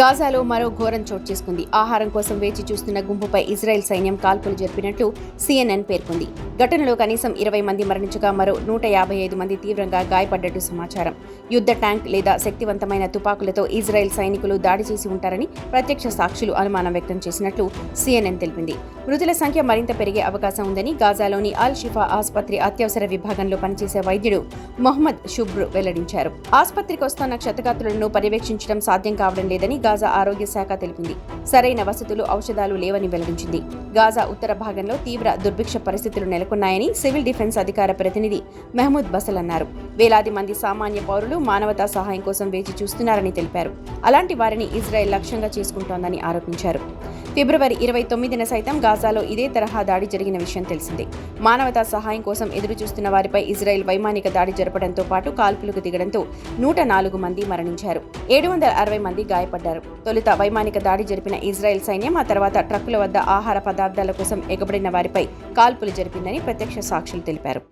గాజాలో మరో ఘోరం చోటు చేసుకుంది. ఆహారం కోసం వేచి చూస్తున్న గుంపుపై ఇజ్రాయెల్ సైన్యం కాల్పులు జరిపినట్లు సీఎన్ఎన్ పేర్కొంది. ఘటనలో కనీసం ఇరవై మంది మరణించగా మరో నూట యాభై ఐదు మంది తీవ్రంగా గాయపడ్డట్టు సమాచారం. యుద్ధ ట్యాంక్ లేదా శక్తివంతమైన తుపాకులతో ఇజ్రాయెల్ సైనికులు దాడి చేసి ఉంటారని ప్రత్యక్ష సాక్షులు అనుమానం వ్యక్తం చేసినట్లు సీఎన్ఎన్ తెలిపింది. మృతుల సంఖ్య మరింత పెరిగే అవకాశం ఉందని గాజాలోని అల్ షిఫా ఆసుపత్రి అత్యవసర విభాగంలో పనిచేసే వైద్యుడు మొహమ్మద్ షుబ్రు వెల్లడించారు. ఆసుపత్రికి వస్తున్న క్షతగాత్రులను పర్యవేక్షించడం సాధ్యం కావడం లేదని గాజా ఆరోగ్య శాఖ తెలిపింది. సరైన వసతులు ఔషధాలు లేవని వెల్లడించింది. గాజా ఉత్తర భాగంలో తీవ్ర దుర్భిక్ష పరిస్థితులు నెలకొన్నాయని సివిల్ డిఫెన్స్ అధికార ప్రతినిధి మెహమూద్ బసల్ అన్నారు. వేలాది మంది సామాన్య పౌరులు మానవతా సహాయం కోసం వేచి చూస్తున్నారని తెలిపారు. అలాంటి వారిని ఇజ్రాయెల్ లక్ష్యంగా చేసుకుంటోందని ఆరోపించారు. ఫిబ్రవరి ఇరవై తొమ్మిదిన సైతం గాజాలో ఇదే తరహా దాడి జరిగిన విషయం తెలిసిందే. మానవతా సహాయం కోసం ఎదురు చూస్తున్న వారిపై ఇజ్రాయెల్ వైమానిక దాడి జరపడంతో పాటు కాల్పులకు దిగడంతో నూట నాలుగు మంది మరణించారు. ఏడు వందల అరవై మంది గాయపడ్డారు. తొలుత వైమానిక దాడి జరిపిన ఇజ్రాయెల్ సైన్యం ఆ తర్వాత ట్రక్కుల వద్ద ఆహార పదార్థాల కోసం ఎగబడిన వారిపై కాల్పులు జరిపిందని ప్రత్యక్ష సాక్షులు తెలిపారు.